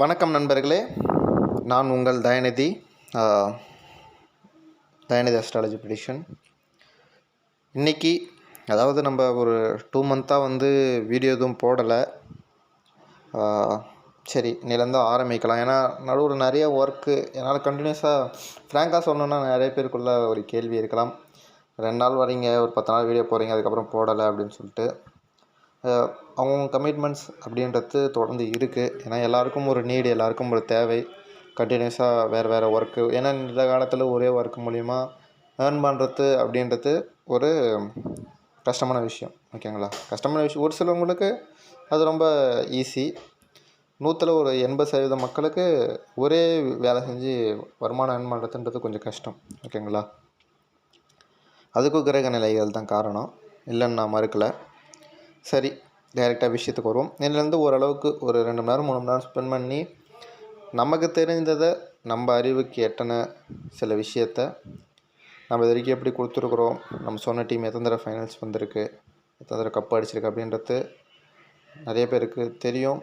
வணக்கம் நண்பர்களே. நான் உங்கள் தயநிதி தயநிதி அஸ்ட்ராலஜி ப்ரிடிஷன் இன்றைக்கி அதாவது நம்ம ஒரு டூ மந்த்தாக வந்து வீடியோ எதுவும் போடலை. சரி இன்னிலேருந்து ஆரம்பிக்கலாம். ஏன்னா நடுவில் நிறைய ஒர்க்கு என்னால் கண்டினியூஸாக ஃப்ராங்காக சொல்லணுன்னா நிறைய பேருக்குள்ள ஒரு கேள்வி இருக்கலாம். ரெண்டு நாள் வரீங்க ஒரு பத்து நாள் வீடியோ போகிறீங்க அதுக்கப்புறம் போடலை அப்படின்னு சொல்லிட்டு. அவங்கவுங்க கமிட்மெண்ட்ஸ் அப்படின்றது தொடர்ந்து இருக்குது ஏன்னா எல்லாருக்கும் ஒரு நீடு எல்லாருக்கும் ஒரு தேவை. கண்டினியூஸாக வேறு வேறு ஒர்க்கு ஏன்னா இந்த காலத்தில் ஒரே ஒர்க் மூலிமா ஏர்ன் பண்ணுறது அப்படின்றது ஒரு கஷ்டமான விஷயம். ஓகேங்களா கஷ்டமான விஷயம். ஒரு சிலவங்களுக்கு அது ரொம்ப ஈஸி நூற்றில் ஒரு எண்பது சதவீத மக்களுக்கு ஒரே வேலை செஞ்சு வருமானம் ஏர்ன் பண்ணுறதுன்றது கொஞ்சம் கஷ்டம். ஓகேங்களா அதுக்கும் கிரக நிலைகள் தான் காரணம். இல்லைன்னு நான் மறுக்கலை. சரி டைரெக்டாக விஷயத்துக்கு வருவோம். இதுலேருந்து ஓரளவுக்கு ஒரு ரெண்டு மணி நேரம் மூணு மணி நேரம் ஸ்பெண்ட் பண்ணி நமக்கு தெரிந்ததை நம்ம அறிவுக்கு எட்டன சில விஷயத்த நம்ம இது வரைக்கும் எப்படி கொடுத்துருக்குறோம் நம்ம சொன்ன டீம் எத்தனை தடவை ஃபைனல்ஸ் வந்திருக்கு எத்தனை தடவை கப் அடிச்சிருக்கு அப்படின்றது நிறைய பேருக்கு தெரியும்.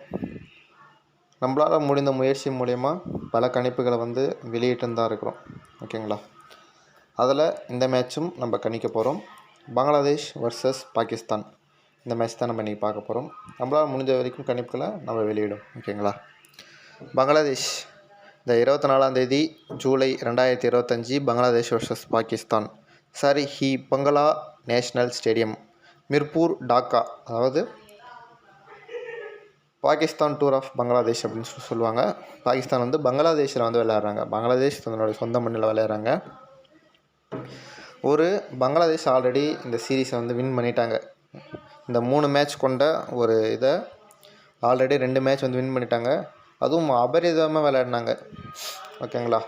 நம்மளால் முடிந்த முயற்சி மூலயமா பல கணிப்புகளை வந்து வெளியிட்டு தான் இருக்கிறோம். ஓகேங்களா அதில் இந்த மேட்சும் நம்ம கணிக்க போகிறோம் பங்களாதேஷ் வர்சஸ் பாகிஸ்தான். இந்த மேட்ச் தான் நம்ம இன்றைக்கி பார்க்க போகிறோம் நம்மளால் முடிஞ்ச வரைக்கும் கணிப்புகளை நம்ம வெளியிடும். ஓகேங்களா? பங்களாதேஷ் இந்த இருபத்தி நாலாந்தேதி ஜூலை ரெண்டாயிரத்தி இருபத்தஞ்சி பங்களாதேஷ் வர்சஸ் பாகிஸ்தான். சரி ஹி பங்களா நேஷ்னல் ஸ்டேடியம் மிர்பூர் டாக்கா. அதாவது பாகிஸ்தான் டூர் ஆஃப் பங்களாதேஷ் அப்படின்னு சொல்லி சொல்லுவாங்க. பாகிஸ்தான் வந்து பங்களாதேஷில் வந்து விளையாடுறாங்க. பங்களாதேஷ் தன்னோட சொந்த மண்ணில் விளையாடுறாங்க. ஒரு பங்களாதேஷ் ஆல்ரெடி இந்த சீரீஸை வந்து வின் பண்ணிட்டாங்க. இந்த மூணு மேட்ச் கொண்ட ஒரு இதை ஆல்ரெடி ரெண்டு மேட்ச் வந்து வின் பண்ணிட்டாங்க. அதுவும் அபரிதமாக விளையாடினாங்க. ஓகேங்களா?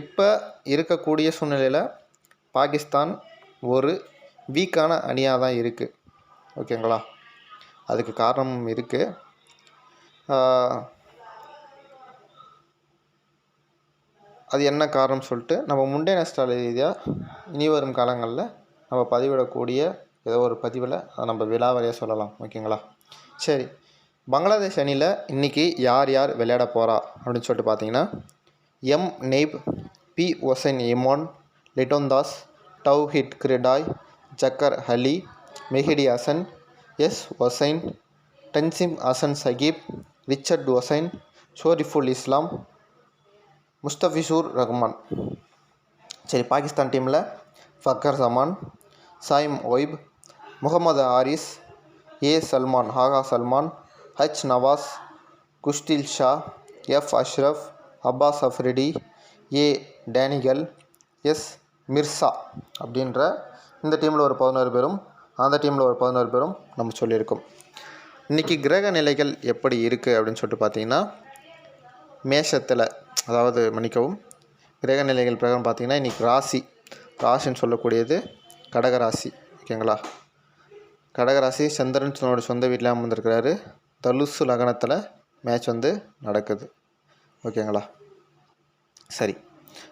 இப்போ இருக்கக்கூடிய சூழ்நிலையில் பாகிஸ்தான் ஒரு வீக்கான அணியாக தான் இருக்குது ஓகேங்களா? அதுக்கு காரணம் இருக்குது அது என்ன காரணம் சொல்லிட்டு நம்ம முண்டே நஷ்டால ரீதியாக இனி வரும் காலங்களில் நம்ம பதிவிடக்கூடிய ஏதோ ஒரு பதிவில் அதை நம்ம விழாவறியாக சொல்லலாம் ஓகேங்களா? சரி பங்களாதேஷ் அணியில் இன்றைக்கி யார் யார் விளையாட போகிறா அப்படின்னு சொல்லிட்டு பார்த்தீங்கன்னா M நெய்ப் P Hossain Emon Litton Das Towhid Hridoy Jaker Ali Mehidy Hasan S Hossain Tanzim Hasan Sakib Richard Hossain Shoriful Islam Mustafizur Rahman. சரி பாகிஸ்தான் டீமில் Fakhar Zaman Saim Ayub Mohammad Haris A. Salman Agha Salman H. Nawaz Khushdil Shah F. Ashraf Abbas Afridi A. Daniel S. Mirza அப்படின்ற இந்த டீமில் ஒரு பதினோரு பேரும் அந்த டீமில் ஒரு பதினோரு பேரும் நம்ம சொல்லியிருக்கோம். இன்றைக்கி கிரக நிலைகள் எப்படி இருக்குது அப்படின்னு சொல்லிட்டு பார்த்தீங்கன்னா மேஷத்தில் அதாவது மன்னிக்கவும் கிரக நிலைகள் பிரகாரம் பார்த்தீங்கன்னா இன்றைக்கி ராசி ராசின்னு சொல்லக்கூடியது கடகராசி ஓகேங்களா? கடகராசி சந்திரன் தன்னோட சொந்த வீட்டில் அமர்ந்திருக்கிறாரு. தலுசு லகனத்தில் மேட்ச் வந்து நடக்குது. ஓகேங்களா? சரி.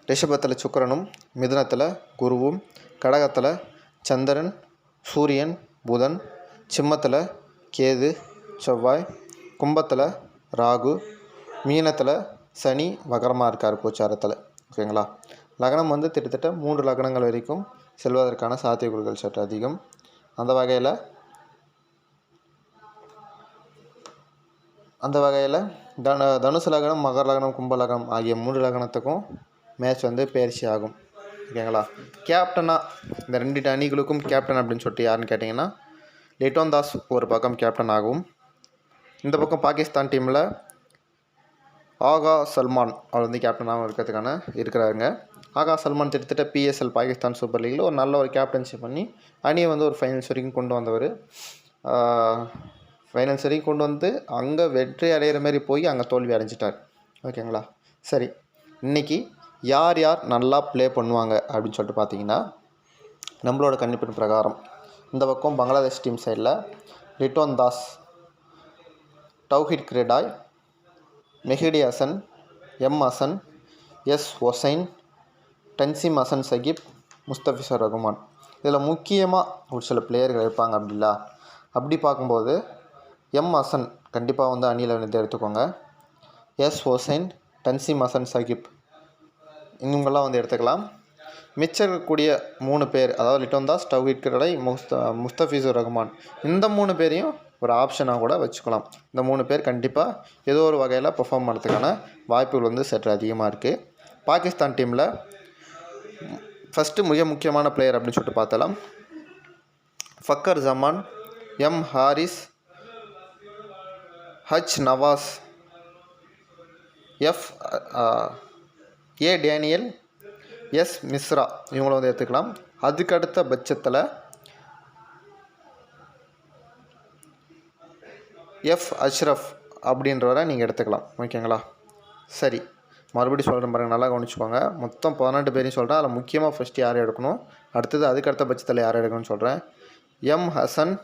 ரிஷபத்தில் சுக்கரனும் மிதுனத்தில் குருவும் கடகத்தில் சந்திரன் சூரியன் புதன் சிம்மத்தில் கேது செவ்வாய் கும்பத்தில் ராகு மீனத்தில் சனி வகரமாக இருக்கார் கோச்சாரத்தில். ஓகேங்களா? லக்னம் வந்து கிட்டத்தட்ட மூன்று லக்னங்கள் வரைக்கும் செல்வதற்கான சாத்தியக்கூறுகள் சற்று அதிகம். அந்த வகையில்? அந்த வகையில் தனு தனுசு லக்னம் மகர லக்னம் கும்ப லக்னம் ஆகிய மூன்று லக்னத்துக்கும் மேட்ச் வந்து பயிற்சி ஆகும். ஓகேங்களா கேப்டனாக இந்த ரெண்டு அணிகளுக்கும் கேப்டன் அப்படின்னு சொல்லிட்டு யாருன்னு கேட்டிங்கன்னா லிட்டோன் தாஸ் ஒரு பக்கம் கேப்டன் ஆகும். இந்த பக்கம் பாகிஸ்தான் டீமில் ஆகா சல்மான் அவர் வந்து கேப்டனாகவும் இருக்கிறதுக்கான இருக்கிறாருங்க. ஆகா சல்மான் கிட்டத்தட்ட பிஎஸ்எல் பாகிஸ்தான் சூப்பர் லீகில் ஒரு நல்ல ஒரு கேப்டன்ஷிப் பண்ணி அணியை வந்து ஒரு ஃபைனல்ஸ் வரைக்கும் கொண்டு வந்தவர். ஃபைனல்ஸ் வரைக்கும் கொண்டு வந்து அங்கே வெற்றி அடைகிற மாதிரி போய் அங்கே தோல்வி அடைஞ்சிட்டார். ஓகேங்களா சரி இன்றைக்கி யார் யார் நல்லா ப்ளே பண்ணுவாங்க அப்படின்னு சொல்லிட்டு பார்த்தீங்கன்னா நம்மளோட கண்டிப்பின் பிரகாரம் இந்த பக்கம் பங்களாதேஷ் டீம் சைடில் லிட்டோன் தாஸ் டவ்ஹிட் கிரேடாய் மெஹிடி ஹசன் எம் ஹசன் எஸ் ஒசைன் டன்சிம் ஹசன் சகிப் முஸ்தபிசர் ரகுமான். இதில் முக்கியமாக ஒரு சில பிளேயர்கள் இருப்பாங்க அப்படிங்களா அப்படி பார்க்கும்போது எம் ஹசன் கண்டிப்பாக வந்து அணியில் வந்து எடுத்துக்கோங்க. எஸ் ஒசைன் டன்சிம் ஹசன் சகிப். இவங்கெல்லாம் வந்து எடுத்துக்கலாம். மிச்சம் இருக்கக்கூடிய மூணு பேர் அதாவது லிட்டோந்தாஸ் ஸ்டவ் கிரடை முஸ்த முஸ்தபிசூர் ரகுமான். இந்த மூணு பேரையும் ஒரு ஆப்ஷனாக கூட வச்சுக்கலாம். இந்த மூணு பேர் கண்டிப்பாக ஏதோ ஒரு வகையில் பெர்ஃபார்ம் பண்ணுறதுக்கான வாய்ப்புகள் வந்து சற்று அதிகமாக இருக்குது பாகிஸ்தான் டீமில் ஃபஸ்ட்டு மிக முக்கியமான பிளேயர் அப்படின்னு சொல்லிட்டு பார்த்தலாம். Fakhar Zaman M Haris H Nawaz F A Daniel S Mishra இவங்கள வந்து எடுத்துக்கலாம். அதுக்கு அடுத்த பட்சத்தில் எஃப் அஷ்ரஃப் அப்படின்றவரை நீங்கள் எடுத்துக்கலாம். ஓகேங்களா? சரி. மறுபடியும் சொல்கிறேன் பாருங்கள் நல்லா கவனிச்சுக்கோங்க. மொத்தம் பதினெட்டு பேரையும் சொல்கிறேன் அதில் முக்கியமாக ஃபஸ்ட்டு யார் எடுக்கணும்? அடுத்தது அதுக்கு அடுத்த பட்சத்தில் யார் எடுக்கணும்னு சொல்கிறேன் எம் ஹசன்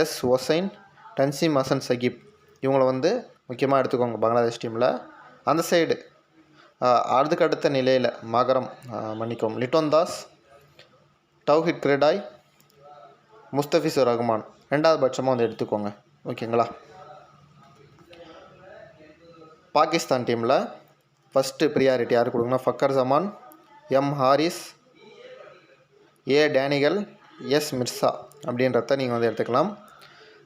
எஸ் ஒசைன் டன்சிம் ஹசன் சகிப் இவங்கள வந்து முக்கியமாக எடுத்துக்கோங்க பங்களாதேஷ் டீமில் அந்த சைடு அதுக்கு அடுத்த நிலையில் மகரம் மன்னிக்கும் லிட்டோன் தாஸ் டவுஹிட் கிரெடாய் முஸ்தபிசூர் ரஹ்மான் ரெண்டாவது பட்சமாக வந்து எடுத்துக்கோங்க. ஓகேங்களா? பாகிஸ்தான் டீமில் ஃபஸ்ட்டு ப்ரியாரிட்டி யார் கொடுங்கன்னா Fakhar Zaman M Haris A Daniel S Mirza அப்படின்றத நீங்கள் வந்து எடுத்துக்கலாம்.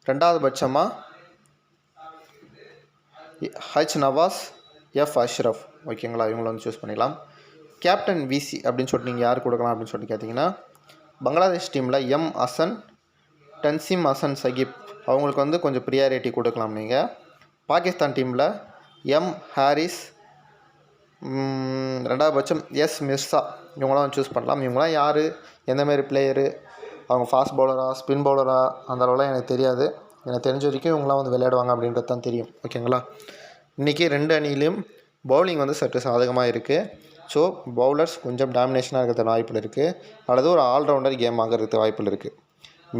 ரெண்டாவது பட்சமாக ஹச் நவாஸ் எஃப் அஷ்ரஃப் ஓகேங்களா இவங்கள வந்து சூஸ் பண்ணிக்கலாம். கேப்டன் விசி அப்படின்னு சொல்லிட்டு நீங்கள் யார் கொடுக்கலாம் அப்படின்னு சொல்லிட்டு கேட்டிங்கன்னா பங்களாதேஷ் டீமில் எம் அசன் டன்சிம் அசன் சகிப். அவங்களுக்கு வந்து கொஞ்சம் ப்ரியாரிட்டி கொடுக்கலாம் நீங்கள் பாகிஸ்தான் டீமில் எம் ஹாரிஸ் ரெண்டாவது பட்சம் எஸ் மிர்சா. இவங்களாம் சூஸ் பண்ணலாம். இவங்களாம் யார்? எந்தமாரி பிளேயரு அவங்க ஃபாஸ்ட் பவுலரா ஸ்பின் பவுலரா அந்த அளவுலாம் எனக்கு தெரியாது. எனக்கு தெரிஞ்ச வரைக்கும் இவங்களாம் வந்து விளையாடுவாங்க அப்படின்றது தான் தெரியும். ஓகேங்களா இன்றைக்கி ரெண்டு அணியிலையும் பவுலிங் வந்து சற்று சாதகமாக இருக்குது ஸோ பவுலர்ஸ் கொஞ்சம் டாமினேஷனாக இருக்கிறது வாய்ப்புகள் இருக்குது அல்லது ஒரு ஆல்ரவுண்டர் கேம் ஆகிறதுக்கு வாய்ப்புகள் இருக்குது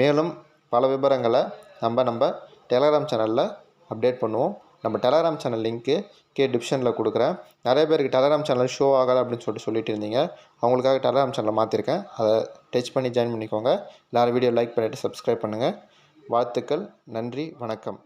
மேலும் பல விவரங்களை நம்ம நம்ம டெலகிராம் சேனலில் அப்டேட் பண்ணுவோம். நம்ம டெலகிராம் சேனல் லிங்க்கு கே டிப்ஷனில் கொடுக்குறேன். நிறைய பேருக்கு டெலகிராம் சேனல் ஷோ ஆகலை அப்படின்னு சொல்லிட்டு சொல்லிட்டு இருந்தீங்க. அவங்களுக்காக டெலகிராம் சேனலை மாற்றிருக்கேன் அதை டச் பண்ணி ஜாயின் பண்ணிக்கோங்க. எல்லோரும் வீடியோ லைக் பண்ணிவிட்டு சப்ஸ்கிரைப் பண்ணுங்கள் வாழ்த்துக்கள். நன்றி. வணக்கம்.